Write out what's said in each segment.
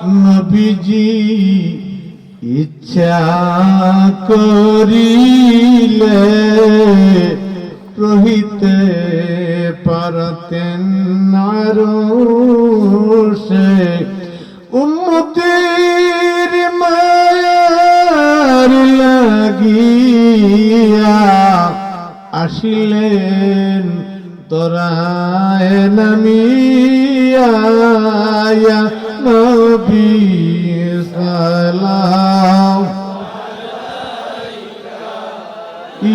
নবীজি ইচ্ছা করিলে রহিতে পারতেন নারসে উম্মতির মায়ার লাগিয়া আসিলেন তোরায় নামিয়া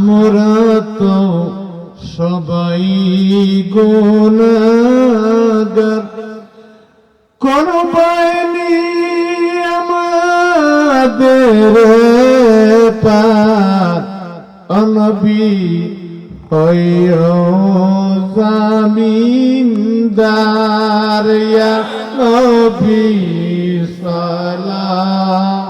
আমরা তো সবাই গুণাগার। কোন পায়নি আমাদের পার। অনবী জামিনদার নবী সালাম।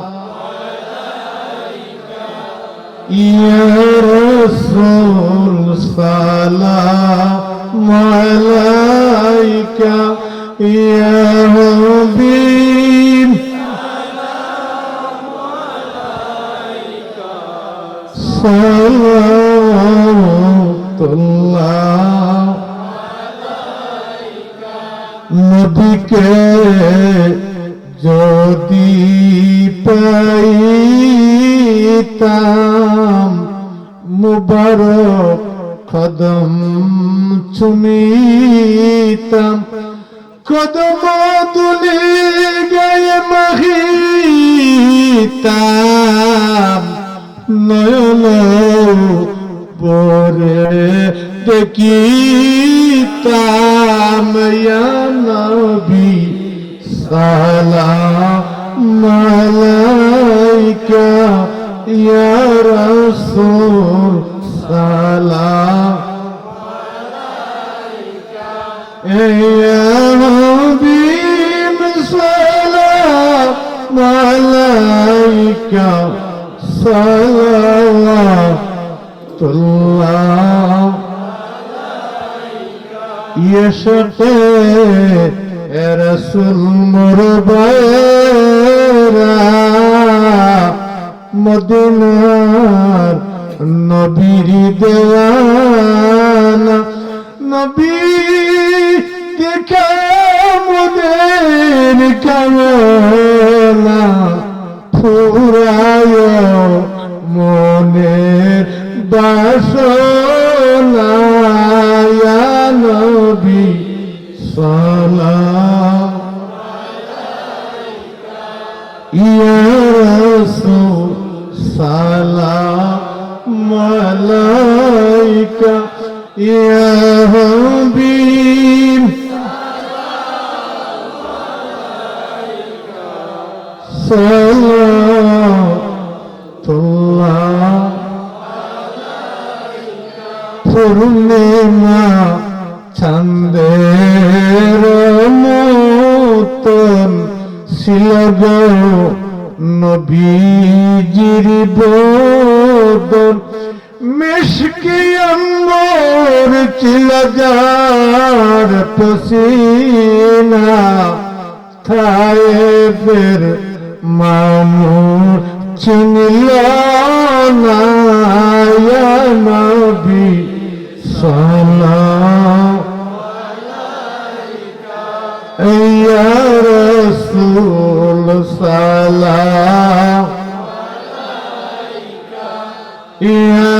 ইয়া রাসূল সালাম আলাইকা ইয়া হাবিব। সালাতুল্লাহ নবীকে যদি পাইতাম মুবারক কদম চুমিতাম। কদম তুলে গায়ে মাহিতাম নয়ন পরে দেখিতাম নবী সালাম আলাইকা, ইয়া রাসূল। সালাওয়াতুল্লাহ ইয়সতে রসুল মুরবায়রা মদিনার নবীর দেওয়ানা। নবী দেখা মুদের আলাইকা ইয়া হাবিব। সালাতুল্লাহ। পূর্ণিমা চন্দের মতন শিলগ নবীজির বদন মেশকি অম্বর চিলজার পসিনা থায়ে ফের মামু চিনল না নবী সালাম ইয়া রাসূল সালাম ইয়া